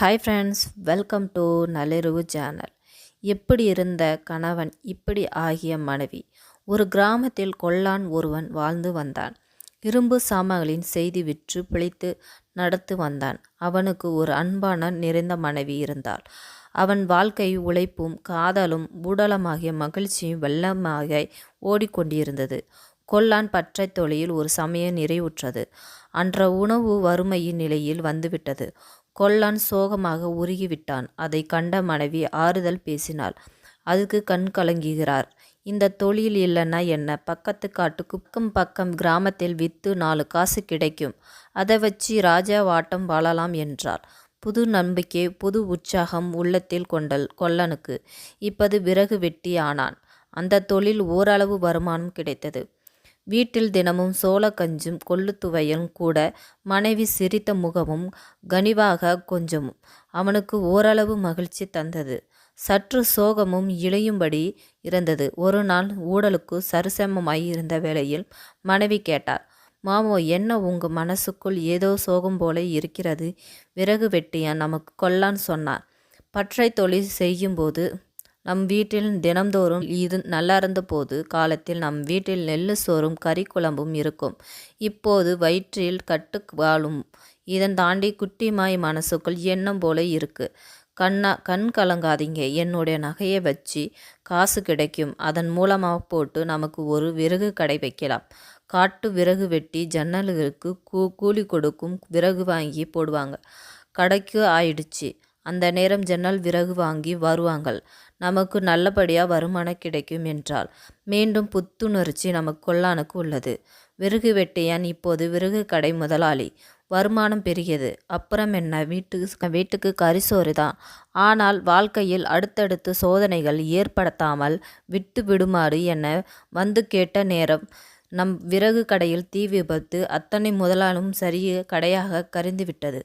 Hi friends welcome to நள்ளிரவு channel எப்படி இருந்த கணவன் இப்படி ஆகிய மனைவி. ஒரு கிராமத்தில் கொல்லான் ஒருவன் வாழ்ந்து வந்தான். இரும்பு சாமான்களின் செய்தி விற்று பிழைத்து நடத்து வந்தான். அவனுக்கு ஒரு அன்பான நிறைந்த மனைவி இருந்தாள். அவன் வாழ்க்கை உழைப்பும் காதலும் ஊடலமாகிய மகிழ்ச்சியும் வெள்ளமாக ஓடிக்கொண்டிருந்தது. கொல்லான் பற்றை தொழில் ஒரு சமயம் நிறைவுற்றது. அன்ற உணவு வறுமையின் நிலையில் வந்துவிட்டது. கொல்லான் சோகமாக உருகிவிட்டான். அதை கண்ட மனைவி ஆறுதல் பேசினாள். அதுக்கு கண் கலங்குகிறார். இந்த தொழில் இல்லைன்னா என்ன? பக்கத்து காட்டுக்கு பக்கம் பக்கம் கிராமத்தில் விற்று நாலு காசு கிடைக்கும். அதை வச்சு ராஜா வாட்டம் வாழலாம் என்றார் புது நம்பிக்கை புது உற்சாகம் உள்ளத்தில் கொண்டல் கொல்லனுக்கு. இப்போது விறகு வெட்டி ஆனான். அந்த தொழில் ஓரளவு வருமானம் கிடைத்தது. வீட்டில் தினமும் சோளக்கஞ்சும் கொள்ளுத்துவையும் கூட மனைவி சிரித்த முகமும் கனிவாக கொஞ்சமும் அவனுக்கு ஓரளவு மகிழ்ச்சி தந்தது. சற்று சோகமும் இழையும்படி இருந்தது. ஒரு நாள் ஊடலுக்கு சரிசமமாய் இருந்த வேளையில் மனைவி கேட்டார் மாமோ என்ன உங்க மனசுக்குள் ஏதோ சோகம் போல இருக்கிறது? விறகு வெட்டியான் நமக்கு கொல்லான்னு சொன்னார். பற்றை தொழில் செய்யும்போது நம் வீட்டில் தினம்தோறும் இது நல்லார்ந்த போது காலத்தில் நம் வீட்டில் நெல்லு சோறும் கறி குழம்பும் இருக்கும். இப்போது வயிற்றில் கட்டு வாழும். இதன் தாண்டி குட்டிமாய் மனசுக்குள் எண்ணம் போல இருக்குது கண்ணா கண் கலங்காதீங்க. என்னுடைய நகையை வச்சு காசு கிடைக்கும். அதன் மூலமாக போட்டு நமக்கு ஒரு விறகு கடை வைக்கலாம். காட்டு விறகு வெட்டி ஜன்னல்களுக்கு கூ கூலி கொடுக்கும் விறகு வாங்கி போடுவாங்க. கடைக்கு ஆயிடுச்சு. அந்த நேரம் ஜன்னல் விறகு வாங்கி வருவாங்கள். நமக்கு நல்லபடியாக வருமானம் கிடைக்கும் என்றால் மீண்டும் புத்துணர்ச்சி நமக்கு கொல்லானுக்கு உள்ளது. விறகு வெட்டியான் இப்போது விறகு கடை முதலாளி. வருமானம் பெருகியது அப்புறம் என்ன? வீட்டுக்கு வீட்டுக்கு கரிசோறு தான் ஆனால் வாழ்க்கையில் அடுத்தடுத்து சோதனைகள் ஏற்படுத்தாமல் விட்டு விடுமாறு என வந்து கேட்ட நேரம் நம் விறகு கடையில் தீ விபத்து அத்தனை முதலாளும் சரிய கடையாக கரிந்துவிட்டது.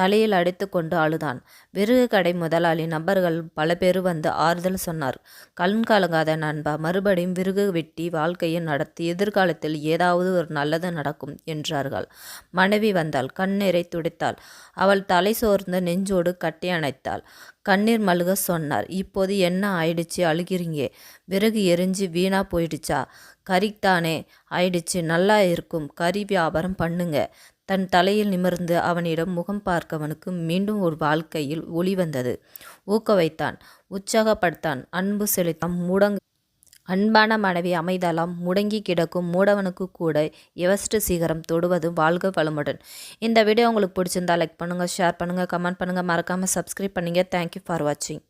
தலையில் அடித்து கொண்டு அழுதான். விறகு கடை முதலாளி நபர்கள் பல பேர் வந்து ஆறுதல் சொன்னார். கண் கலங்காத நண்பா மறுபடியும் விறகு வெட்டி வாழ்க்கையை நடத்தி எதிர்காலத்தில் ஏதாவது ஒரு நல்லது நடக்கும் என்றார்கள். மனைவி வந்தாள். கண்ணீரை துடைத்தாள். அவள் தலை சோர்ந்த நெஞ்சோடு கட்டி அணைத்தாள். கண்ணீர் மல்க சொன்னார் இப்போது என்ன ஆயிடுச்சு? அழுகிறீங்க. விறகு எரிஞ்சு வீணா போயிடுச்சா? கறித்தானே ஆயிடுச்சு. நல்லா இருக்கும். கறி வியாபாரம் பண்ணுங்க. தன் தலையில் நிமிர்ந்து அவனிடம் முகம் பார்க்கவனுக்கு மீண்டும் ஒரு வாழ்க்கையில் ஒளி வந்தது. ஊக்க வைத்தான் உற்சாகப்படுத்தான் அன்பு செலுத்தான் முடங் அன்பான மனைவி அமைதலாம் முடங்கி கிடக்கும் மூடவனுக்கு கூட எவஸ்ட் சீகரம் தொடுவது வாழ்க வளமுடன். இந்த வீடியோ உங்களுக்கு பிடிச்சிருந்தா லைக் பண்ணுங்கள் ஷேர் பண்ணுங்கள் கமெண்ட் பண்ணுங்கள் மறக்காமல் சப்ஸ்கிரைப் பண்ணுங்கள் தேங்க்யூ ஃபார் வாட்சிங்